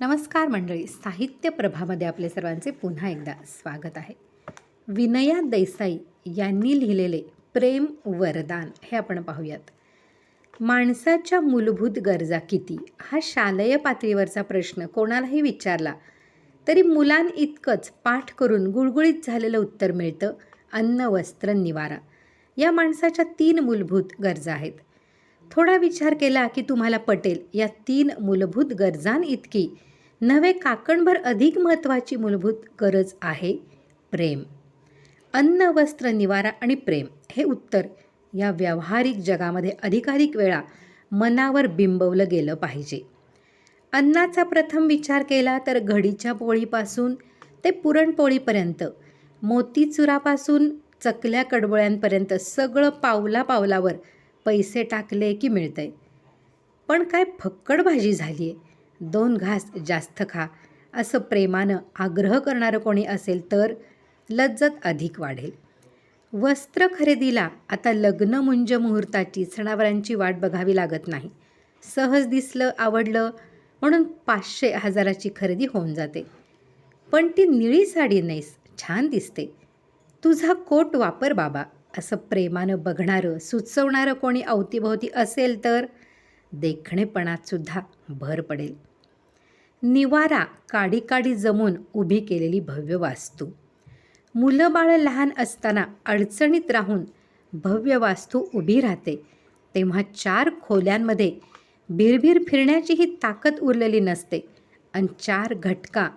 नमस्कार मंडळी साहित्य प्रभामध्ये आपले सर्वांचे पुन्हा एकदा स्वागत आहे. विनया देसाई यांनी लिहिलेले प्रेम वरदान हे आपण पाहूयात. माणसाच्या मूलभूत गरजा किती? हा शालेय पातळीवरचा प्रश्न कोणालाही विचारला तरी मुलांइतकंच पाठ करून गुळगुळीत झालेलं उत्तर मिळतं अन्न वस्त्र निवारा. या माणसाच्या तीन मूलभूत गरजा आहेत. थोडा विचार केला की तुम्हाला पटेल या तीन मूलभूत गरजांइतकी नव्हे काकणभर अधिक महत्त्वाची मूलभूत गरज आहे प्रेम. अन्न वस्त्र निवारा आणि प्रेम हे उत्तर या व्यावहारिक जगामध्ये अधिकाधिक वेळा मनावर बिंबवलं गेलं पाहिजे. अन्नाचा प्रथम विचार केला तर घडीच्या पोळीपासून ते पुरणपोळीपर्यंत मोतीचुरापासून चकल्या कडबोळ्यांपर्यंत सगळं पावला पावलावर पैसे टाकले की मिळतंय. पण काय फक्कड भाजी झाली आहे दोन घास जास्त खा असं प्रेमानं आग्रह करणारं कोणी असेल तर लज्जत अधिक वाढेल. वस्त्र खरेदीला आता लग्न मुंज मुहूर्ताची सणावरांची वाट बघावी लागत नाही. सहज दिसलं आवडलं म्हणून पाचशे हजाराची खरेदी होऊन जाते. पण ती निळी साडी नाहीस छान दिसते. तुझा कोट वापर बाबा असं प्रेमानं बघणारं सुचवणारं कोणी अवतीभोवती असेल तर देखणेपणात सुद्धा भर पडेल. निवारा काडी काडी जमून उभी केलेली भव्य वास्तू. मुलं बाळं लहान असताना अडचणीत राहून भव्य वास्तू उभी राहते. तेव्हा चार खोल्यांमध्ये भिरभिर फिरण्याचीही ताकद उरलेली नसते आणि चार घटका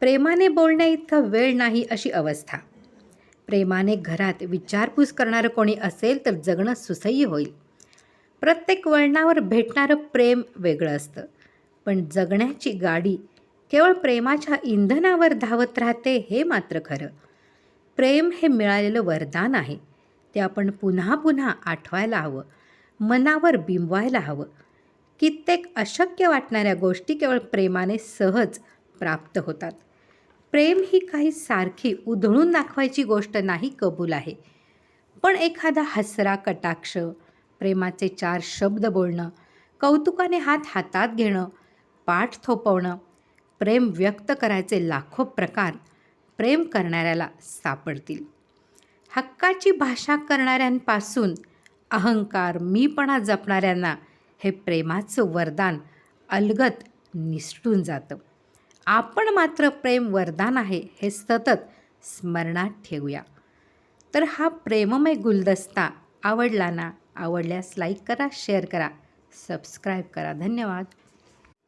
प्रेमाने बोलण्या इतका वेळ नाही अशी अवस्था. प्रेमाने घरात विचारपूस करणारं कोणी असेल तर जगणं सुसह्य होईल. प्रत्येक वळणावर भेटणारं प्रेम वेगळं असतं. पण जगण्याची गाडी केवळ प्रेमाच्या इंधनावर धावत राहते हे मात्र खरं. प्रेम हे मिळालेलं वरदान आहे ते आपण पुन्हा पुन्हा आठवायला हवं मनावर बिंबवायला हवं. कित्येक अशक्य वाटणाऱ्या गोष्टी केवळ प्रेमाने सहज प्राप्त होतात. प्रेम ही काही सारखी उधळून दाखवायची गोष्ट नाही कबूल आहे. पण एखादा हसरा कटाक्ष प्रेमाचे चार शब्द बोलणं कौतुकाने हात हातात घेणं पाठ थोपवणं प्रेम व्यक्त करायचे लाखो प्रकार प्रेम करणाऱ्याला सापडतील. हक्काची भाषा करणाऱ्यांपासून अहंकार मीपणा जपणाऱ्यांना हे प्रेमाचं वरदान अलगत निसटून जातं. आपण मात्र प्रेम वरदान आहे हे सतत स्मरणात ठेवूया. तर हा प्रेममय गुलदस्ता आवडला ना? आवडल्यास लाईक करा शेअर करा सबस्क्राईब करा. धन्यवाद.